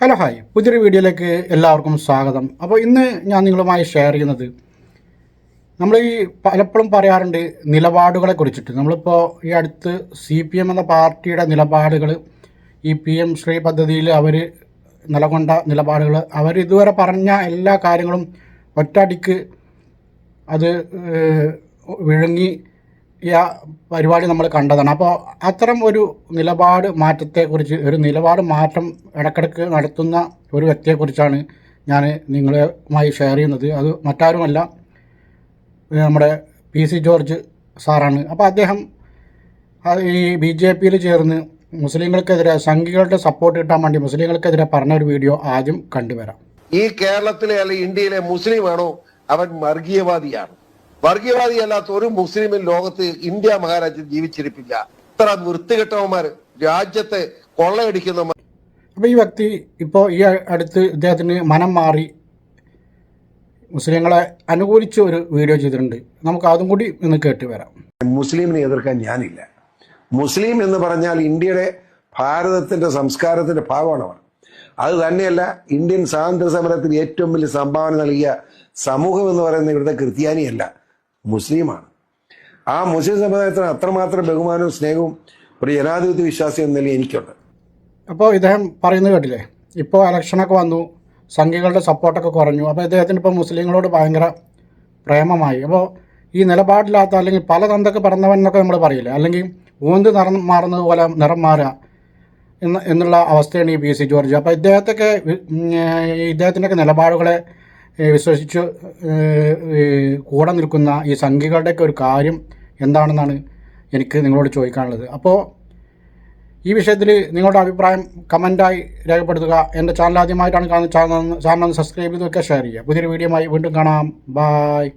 Hello hi. പുതിയൊരു വീഡിയോയിലേക്ക് എല്ലാവർക്കും സ്വാഗതം. അപ്പോൾ ഇന്ന് ഞാൻ നിങ്ങളുമായി ഷെയർ ചെയ്യുന്നത് നമ്മൾ ഈ പലപ്പോഴും പറയാറുണ്ട് നിലപാടുകളെ കുറിച്ചിട്ട്. നമ്മളിപ്പോൾ ഈ അടുത്ത് സി പി എം എന്ന പാർട്ടിയുടെ നിലപാടുകൾ ഈ പി എം ശ്രീ പദ്ധതിയിൽ അവർ നിലകൊണ്ട നിലപാടുകൾ അവർ ഇതുവരെ പറഞ്ഞ എല്ലാ കാര്യങ്ങളും ഒറ്റടിക്ക് അത് വിഴുങ്ങി പരിപാടി നമ്മൾ കണ്ടതാണ്. അപ്പോൾ അത്തരം ഒരു നിലപാട് മാറ്റത്തെക്കുറിച്ച് ഒരു നിലപാട് മാറ്റം ഇടക്കിടക്ക് നടത്തുന്ന ഒരു വ്യക്തിയെക്കുറിച്ചാണ് ഞാൻ നിങ്ങളുമായി ഷെയർ ചെയ്യുന്നത്. അത് മറ്റാരുമല്ല നമ്മുടെ പി സി ജോർജ് സാറാണ്. അപ്പോൾ അദ്ദേഹം ഈ ബി ജെ പിയിൽ ചേർന്ന് മുസ്ലിങ്ങൾക്കെതിരെ സംഘികളുടെ സപ്പോർട്ട് കിട്ടാൻ വേണ്ടി മുസ്ലിങ്ങൾക്കെതിരെ പറഞ്ഞ ഒരു വീഡിയോ ആദ്യം കണ്ടുവരാം. ഈ കേരളത്തിലെ അല്ലെങ്കിൽ ഇന്ത്യയിലെ മുസ്ലിമാണോ? അവൻ വർഗീയവാദിയാണ്. വർഗീയവാദി അല്ലാത്ത ഒരു മുസ്ലിമിൽ ലോകത്ത് ഇന്ത്യ മഹാരാജ്യം ജീവിച്ചിരിപ്പില്ല. ഇത്ര വൃത്തികെട്ടവന്മാർ രാജ്യത്തെ കൊള്ളയടിക്കുന്നവന്മാർ അപ്പോൾ ഈ വ്യക്തി ഇപ്പോ ഈ അടുത്ത് ഇദ്ദേഹത്തിന് മനം മാറി മുസ്ലിങ്ങളെ അനുകൂലിച്ച് ഒരു വീഡിയോ ചെയ്തിട്ടുണ്ട്. നമുക്ക് അതും കൂടി ഇന്ന് കേട്ട് വരാം. മുസ്ലിമിനെ എതിർക്കാൻ ഞാനില്ല. മുസ്ലിം എന്ന് പറഞ്ഞാൽ ഇന്ത്യയുടെ ഭാരതത്തിന്റെ സംസ്കാരത്തിന്റെ ഭാഗമാണ് അവർ അത് തന്നെയല്ല ഇന്ത്യൻ സ്വാതന്ത്ര്യ സമരത്തിന് ഏറ്റവും വലിയ സംഭാവന നൽകിയ സമൂഹം എന്ന് പറയുന്ന ഇവിടുത്തെ ക്രിസ്ത്യാനിയല്ല. മുസ്ലിമാണ്. ആ മുസ്ലിം സമുദായത്തിന് അത്രമാത്രം ബഹുമാനവും സ്നേഹവും ഒരു ജനാധിപത്യ വിശ്വാസം എന്ന നിലയിൽ എനിക്കുണ്ട്. അപ്പോൾ ഇദ്ദേഹം പറയുന്നത് കേട്ടില്ലേ? ഇപ്പോൾ ഇലക്ഷനൊക്കെ വന്നു സംഘികളുടെ സപ്പോർട്ടൊക്കെ കുറഞ്ഞു അപ്പോൾ ഇദ്ദേഹത്തിന് ഇപ്പോൾ മുസ്ലിങ്ങളോട് ഭയങ്കര പ്രേമമായി. അപ്പോൾ ഈ നിലപാടില്ലാത്ത അല്ലെങ്കിൽ പല തന്തൊക്കെ പറഞ്ഞവൻ എന്നൊക്കെ നമ്മൾ പറയില്ല? അല്ലെങ്കിൽ ഊന്ത് നിറം മാറുന്നത് പോലെ നിറം മാറുക എന്ന് എന്നുള്ള അവസ്ഥയാണ് ഈ പി സി ജോർജ്. അപ്പോൾ ഇദ്ദേഹത്തൊക്കെ ഇദ്ദേഹത്തിന്റെയൊക്കെ നിലപാടുകളെ വിശ്വസിച്ച് കൂടെ നിൽക്കുന്ന ഈ സംഘികളുടെയൊക്കെ ഒരു കാര്യം എന്താണെന്നാണ് എനിക്ക് നിങ്ങളോട് ചോദിക്കാനുള്ളത്. അപ്പോൾ ഈ വിഷയത്തിൽ നിങ്ങളുടെ അഭിപ്രായം കമന്റായി രേഖപ്പെടുത്തുക. എന്റെ ചാനൽ ആദ്യമായിട്ടാണ് കാണുന്ന ചാനൽ ചാനൽ സബ്സ്ക്രൈബ് ചെയ്തൊക്കെ ഷെയർ ചെയ്യുക. പുതിയൊരു വീഡിയോ വീണ്ടും കാണാം. ബായ്